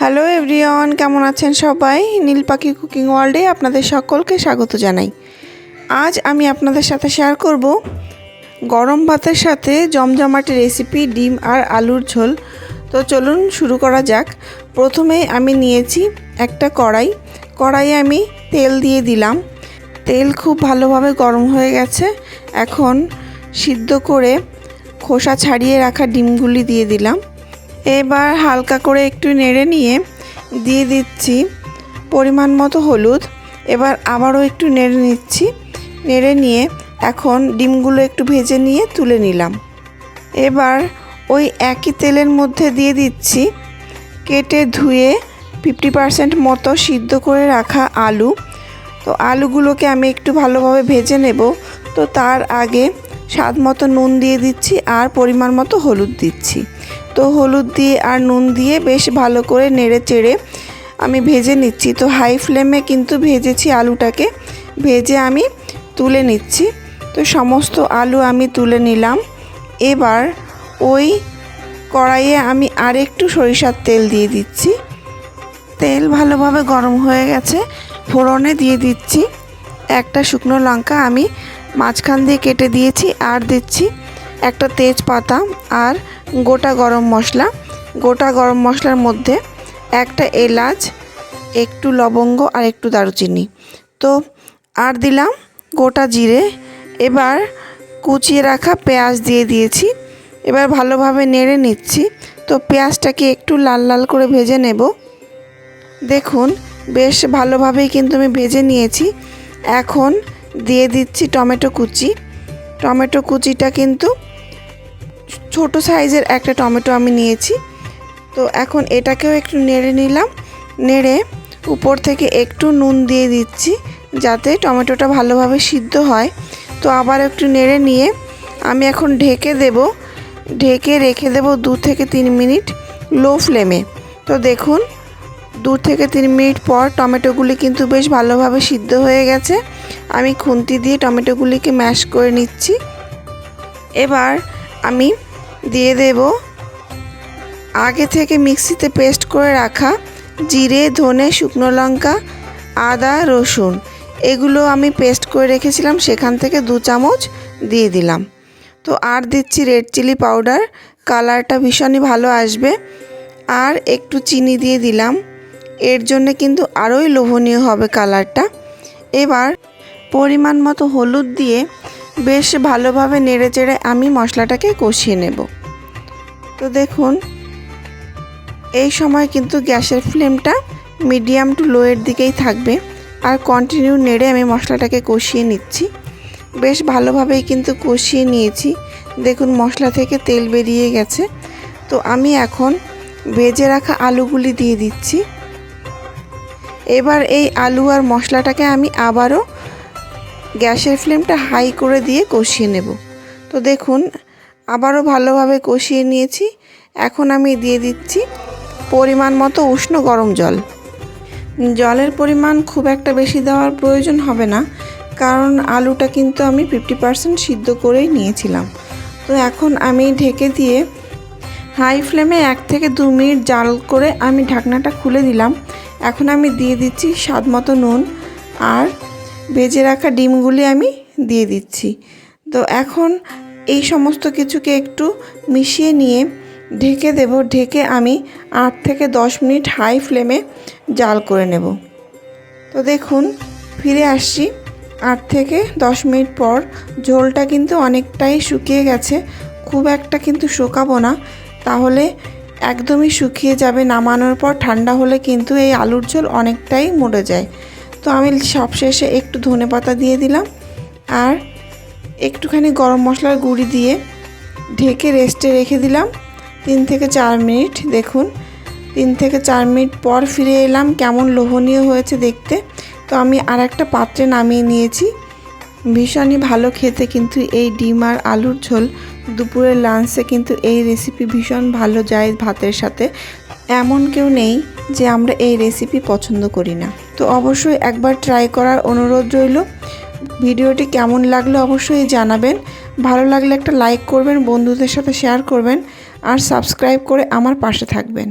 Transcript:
Hello everyone, কেমন আছেন সবাই? নীল পাখি কুকিং ওয়ার্ল্ডে আপনাদের সকলকে স্বাগত জানাই। আজ আমি আপনাদের সাথে শেয়ার করব গরম ভাতের সাথে জমজমাটি রেসিপি ডিম আর আলুর ঝোল। তো চলুন শুরু করা যাক। প্রথমেই আমি নিয়েছি একটা কড়াই। কড়াইয়ে আমি তেল দিয়ে দিলাম। তেল খুব ভালোভাবে গরম হয়ে গেছে। এখন সিদ্ধ করে খোসা ছাড়িয়ে রাখা ডিমগুলি দিয়ে দিলাম। এবার হালকা করে একটু নেড়ে নিয়ে দিয়ে দিচ্ছি পরিমাণ মতো হলুদ। এবার আবারও একটু নেড়ে নিচ্ছি। নেড়ে নিয়ে এখন ডিমগুলো একটু ভেজে নিয়ে তুলে নিলাম। এবার ওই একই তেলের মধ্যে দিয়ে দিচ্ছি কেটে ধুয়ে ফিফটি পারসেন্ট মতো সিদ্ধ করে রাখা আলু। তো আলুগুলোকে আমি একটু ভালোভাবে ভেজে নেব। তো তার আগে স্বাদ মতো নুন দিয়ে দিচ্ছি আর পরিমাণ মতো হলুদ দিচ্ছি। তো হলুদ দিয়ে আর নুন দিয়ে বেশ ভালো করে নেড়ে চেড়ে আমি ভেজে নিচ্ছি। তো হাই ফ্লেমে কিন্তু ভেজেছি আলুটাকে। ভেজে আমি তুলে নিচ্ছি। তো সমস্ত আলু আমি তুলে নিলাম। এবার ওই কড়াইয়ে আমি আরেকটু সরিষার তেল দিয়ে দিচ্ছি। তেল ভালোভাবে গরম হয়ে গেছে। ফোড়নে দিয়ে দিচ্ছি। একটা শুকনো লঙ্কা আমি মাঝখান দিয়ে কেটে দিয়েছি আর দিচ্ছি। একটা তেজপাতা আর গোটা গরম মশলা। গোটা গরম মশলার মধ্যে একটা এলাচ, একটু লবঙ্গ আর একটু দারুচিনি। তো আর দিলাম গোটা জিরে। এবার কুচিয়ে রাখা পেঁয়াজ দিয়ে দিয়েছি। এবার ভালোভাবে নেড়ে নিচ্ছি। তো পেঁয়াজটাকে একটু লাল লাল করে ভেজে নেব। দেখুন, বেশ ভালোভাবেই কিন্তু আমি ভেজে নিয়েছি। এখন দিয়ে দিচ্ছি টমেটো কুচি। টমেটো কুচিটা কিন্তু ছোট সাইজের একটা টমেটো আমি নিয়েছি। তো এখন এটাকেও একটু নেড়ে নিলাম। নেড়ে উপর থেকে একটু নুন দিয়ে দিচ্ছি যাতে টমেটোটা ভালোভাবে সিদ্ধ হয়। তো আবার একটু নেড়ে নিয়ে আমি এখন ঢেকে দেব। ঢেকে রেখে দেব দু থেকে তিন মিনিট লো ফ্লেমে। তো দেখুন, দু থেকে তিন মিনিট পর টমেটোগুলি কিন্তু বেশ ভালোভাবে সিদ্ধ হয়ে গেছে। আমি খুন্তি দিয়ে টমেটোগুলিকে ম্যাশ করে নিচ্ছি। এবার আমি দিয়ে দেব। আগে থেকে মিক্সিতে পেস্ট করে রাখা জিরে, ধনে, শুকনো লঙ্কা, আদা, রসুন, এগুলো আমি পেস্ট করে রেখেছিলাম, সেখান থেকে দু চামচ দিয়ে দিলাম। তো আর দিচ্ছি রেড চিলি পাউডার, কালারটা ভীষণই ভালো আসবে। আর একটু চিনি দিয়ে দিলাম। এর জন্য কিন্তু আরোই লোভনীয় হবে কালারটা। এবার পরিমাণ মতো হলুদ দিয়ে বেশ ভালোভাবে নেড়ে চেড়ে আমি মশলাটাকে কষিয়ে নেব। তো দেখুন, এই সময় কিন্তু গ্যাসের ফ্লেমটা মিডিয়াম টু লোয়ের দিকেই থাকবে আর কন্টিনিউ নেড়ে আমি মশলাটাকে কষিয়ে নিচ্ছি। বেশ ভালোভাবেই কিন্তু কষিয়ে নিয়েছি। দেখুন, মশলা থেকে তেল বেরিয়ে গেছে। তো আমি এখন ভেজে রাখা আলুগুলি দিয়ে দিচ্ছি। এবার এই আলু আর মশলাটাকে আমি আবারও গ্যাসের ফ্লেমটা হাই করে দিয়ে কষিয়ে নেব। তো দেখুন, আবারও ভালোভাবে কষিয়ে নিয়েছি। এখন আমি দিয়ে দিচ্ছি পরিমাণ মতো উষ্ণ গরম জল। জলের পরিমাণ খুব একটা বেশি দেওয়ার প্রয়োজন হবে না, কারণ আলুটা কিন্তু আমি ফিফটি পারসেন্ট সিদ্ধ করেই নিয়েছিলাম। তো এখন আমি ঢেকে দিয়ে হাই ফ্লেমে এক থেকে দু মিনিট জাল করে আমি ঢাকনাটা খুলে দিলাম। এখন আমি দিয়ে দিচ্ছি স্বাদ মতো নুন আর ভেজে রাখা ডিমগুলি আমি দিয়ে দিচ্ছি। তো এখন এই সমস্ত কিছুকে একটু মিশিয়ে নিয়ে ঢেকে দেব। ঢেকে আমি আট থেকে দশ মিনিট হাই ফ্লেমে জাল করে নেব। তো দেখুন, ফিরে আসছি। আট থেকে দশ মিনিট পর ঝোলটা কিন্তু অনেকটাই শুকিয়ে গেছে। খুব একটা কিন্তু শুকাবো না। তাহলে একদমই শুকিয়ে যাবে। নামানোর পর ঠান্ডা হলে কিন্তু এই আলুর ঝোল অনেকটাই মরে যায়। তো আমি সবশেষে একটু ধনে পাতা দিয়ে দিলাম আর একটুখানি গরম মশলার গুঁড়ি দিয়ে ঢেকে রেস্টে রেখে দিলাম তিন থেকে চার মিনিট। দেখুন, তিন থেকে চার মিনিট পর ফিরে এলাম। কেমন লোভনীয় হয়েছে দেখতে। তো আমি আর একটা পাত্রে নামিয়ে নিয়েছি। ভীষণই ভালো খেতে কিন্তু এই ডিম আর আলুর ঝোল দুপুরের লাঞ্চে কিন্তু এই রেসিপি ভীষণ ভালো যায় ভাতের সাথে। এমন কেউ নেই যে আমরা এই রেসিপি পছন্দ করি না। তো অবশ্যই একবার ট্রাই করার অনুরোধ রইল। ভিডিওটি কেমন লাগল অবশ্যই জানাবেন। ভালো লাগলে একটা লাইক করবেন, বন্ধুদের সাথে শেয়ার করবেন, আর সাবস্ক্রাইব করে আমার পাশে থাকবেন।